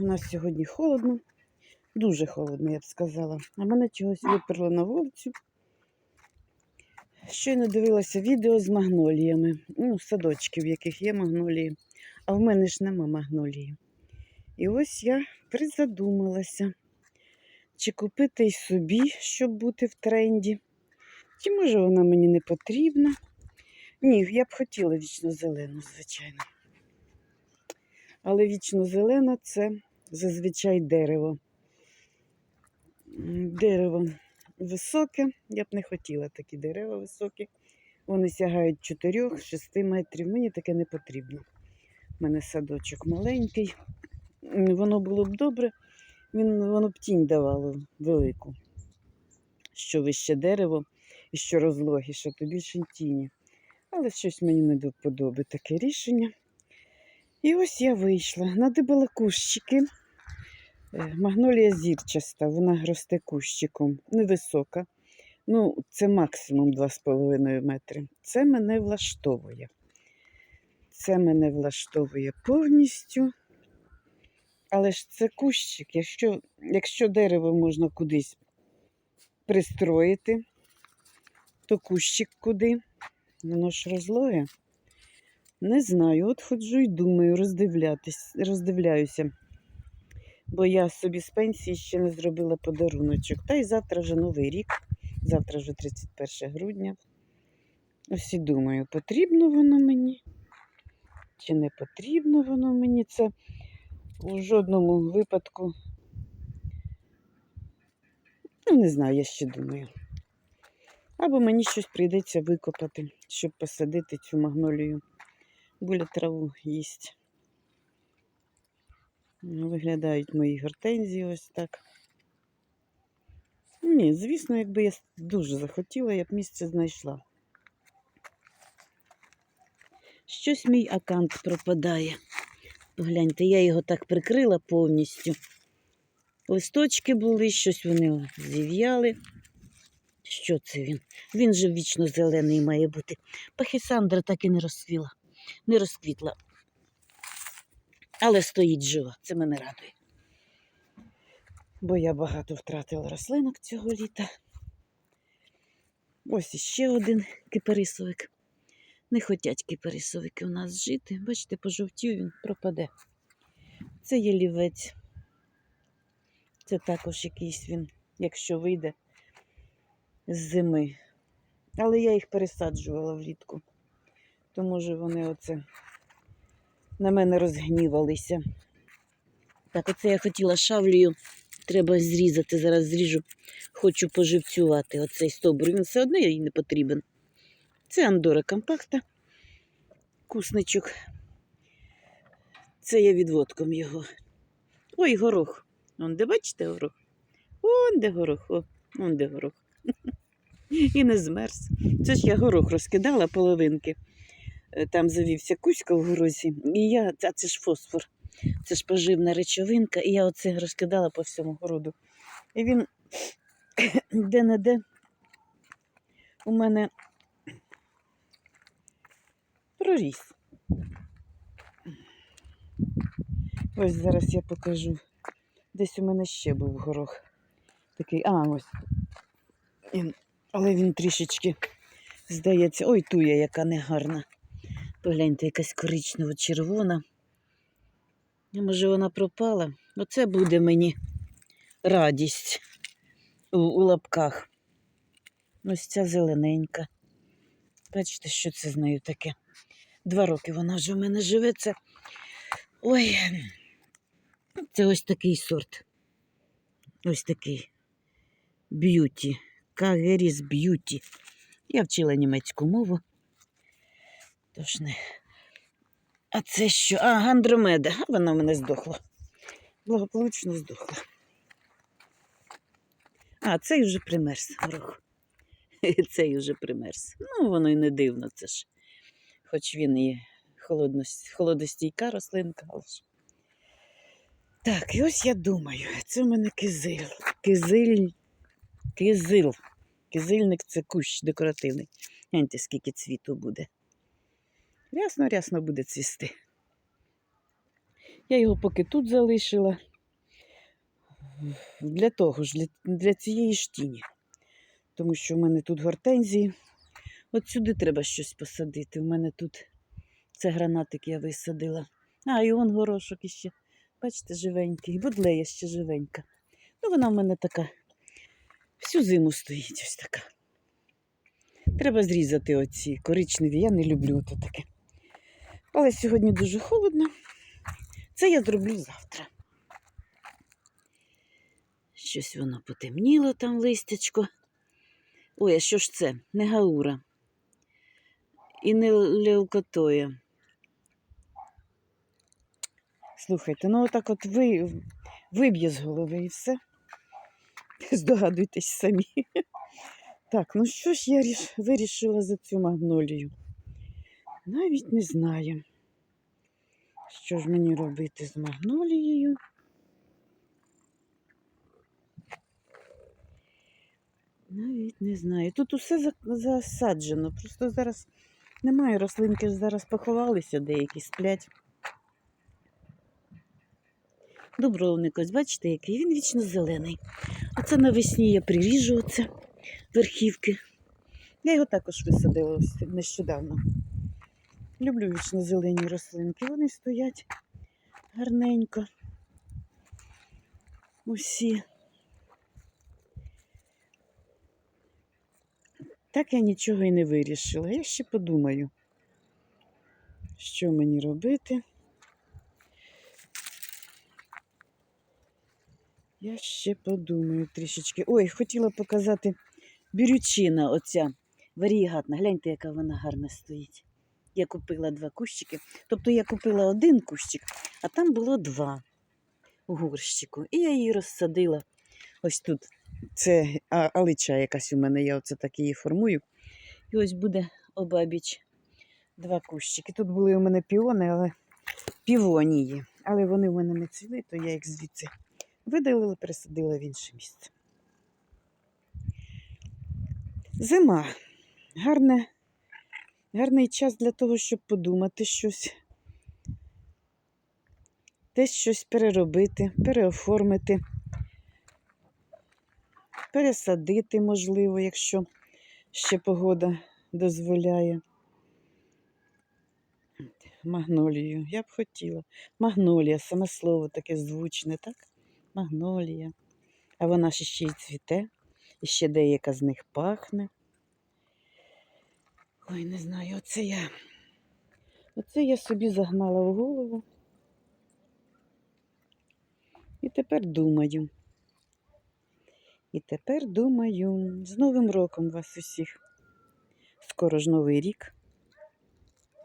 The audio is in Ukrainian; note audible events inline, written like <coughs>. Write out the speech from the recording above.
У нас сьогодні холодно, дуже холодно, я б сказала. А мене чогось виперли на вулицю. Щойно дивилася відео з магноліями. Ну, садочки, в яких є магнолії. А в мене ж нема магнолії. І ось я призадумалася, чи купити й собі, щоб бути в тренді. Чи може вона мені не потрібна? Ні, я б хотіла вічно зелену, звичайно. Але вічно зелена це зазвичай дерево. Дерево високе, я б не хотіла такі дерева високі. Вони сягають 4-6 метрів. Мені таке не потрібно. У мене садочок маленький. Воно було б добре, він, воно б тінь давало велику. Що вище дерево і що розлогіше, то більше тіні. Але щось мені не до вподоби таке рішення. І ось я вийшла, надибала кущики. Е, Магнолія зірчаста, вона росте кущиком, невисока. Ну, це максимум 2,5 метри. Це мене влаштовує. Це мене влаштовує повністю. Але ж це кущик. Якщо, якщо дерево можна кудись пристроїти, то кущик куди? Воно ж розлоє. Не знаю, от ходжу і думаю, роздивляюся. Бо я собі з пенсії ще не зробила подаруночок. Та й завтра вже новий рік, завтра вже 31 грудня. Ось і думаю, потрібно воно мені, чи не потрібно воно мені. Це у жодному випадку. Ну, не знаю, я ще думаю. Або мені щось прийдеться викопати, щоб посадити цю магнолію. Буля траву їсть. Виглядають мої гортензії ось так. Ні, звісно, якби я дуже захотіла, я б місце знайшла. Щось мій акант пропадає. Погляньте, я його так прикрила повністю. Листочки були, щось вони зів'яли. Що це він? Він же вічно зелений має бути. Пахісандра так і не розквіла, не розквітла. Але стоїть жива, це мене радує. Бо я багато втратила рослинок цього літа. Ось іще один кипарисовик. Не хотять кипарисовики у нас жити. Бачите, пожовтів він пропаде. Це є лівець. Це також якийсь він, якщо вийде з зими. Але я їх пересаджувала влітку. То може вони оце на мене розгнівалися. Так, оце я хотіла шавлію. Треба зрізати, зараз зріжу. Хочу поживцювати оцей стовбур. Він все одно їй не потрібен. Це Андора компакта. Кусничок. Це я відводком його. Ой, горох. Вон де бачите горох? Вон де горох, о, вон де горох. <laughs> І не змерз. Це ж я горох розкидала половинки. Е, Там завівся кузька в горозі, і я, а це ж фосфор, це ж поживна речовинка, і я оце розкидала по всьому городу. І він <coughs> де-не-де у мене проріс. Ось зараз я покажу. Десь у мене ще був горох. Такий, а, ось. Але він трішечки, здається, ой, туя, яка негарна. Погляньте, якась коричнево-червона. Може, вона пропала? Оце буде мені радість у, у лапках. Ось ця зелененька. Бачите, що це з нею таке? Два роки вона вже в мене живе. Це... Ой, це ось такий сорт. Ось такий б'юті. Кагеріс б'юті. Я вчила німецьку мову. Тож не. А це що? А, гандромеда. А Вона в мене здохла. Благополучно здохла. А, цей вже примерз горох. <laughs> Цей вже примерз. Ну, воно й не дивно, це ж. Хоч він і холодостійка рослинка, але ж. Так, і ось я думаю, це в мене кизил. Кизиль. Кизил. Кизильник це кущ декоративний. Гляньте, скільки цвіту буде. Рясно, рясно буде цвісти. Я його поки тут залишила. Для того ж, для, для цієї ж тіні. Тому що в мене тут гортензії. От сюди треба щось посадити. У мене тут це гранатик я висадила. А, і он горошок іще. Бачите, живенький. Будлея ще живенька. Ну, вона в мене така. Всю зиму стоїть ось така. Треба зрізати оці коричневі. Я не люблю ото таке. Але сьогодні дуже холодно. Це я зроблю завтра. Щось воно потемніло там листячко. Ой, а що ж це? Не гаура. І не леукатоя. Слухайте, ну отак от ви, виб'є з голови і все. Здогадуйтесь самі. Так, ну що ж я вирішила за цю магнолію? Навіть не знаю, що ж мені робити з магнолією. Навіть не знаю. Тут усе засаджено. Просто зараз немає рослинки, зараз поховалися, деякі сплять. Дубровник, ось бачите, який він вічно зелений. Оце навесні я приріжу оце верхівки. Я його також висадила нещодавно. Люблю вічно зелені рослинки. Вони стоять гарненько. Усі. Так я нічого і не вирішила. Я ще подумаю, що мені робити. Я ще подумаю трішечки. Ой, хотіла показати бірючина оця варігатна. Гляньте, яка вона гарна стоїть. Я купила два кущики. Тобто я купила один кущик, а там було два у горщику. І я її розсадила ось тут. Це алича якась у мене, я оце так її формую. І ось буде обабіч два кущики. Тут були у мене піони, але півонії. Але вони в мене не цвіли, то я їх звідси видалила, пересадила в інше місце. Зима. Гарне, гарний час для того, щоб подумати щось. Десь щось переробити, переоформити, пересадити, можливо, якщо ще погода дозволяє. Магнолію, я б хотіла. Магнолія, саме слово таке звучне, так? Магнолія. А вона ще й цвіте, і ще деяка з них пахне. Ой, не знаю, оце я. Оце я собі загнала в голову. І тепер думаю. І тепер думаю, з Новим роком вас усіх. Скоро ж Новий рік.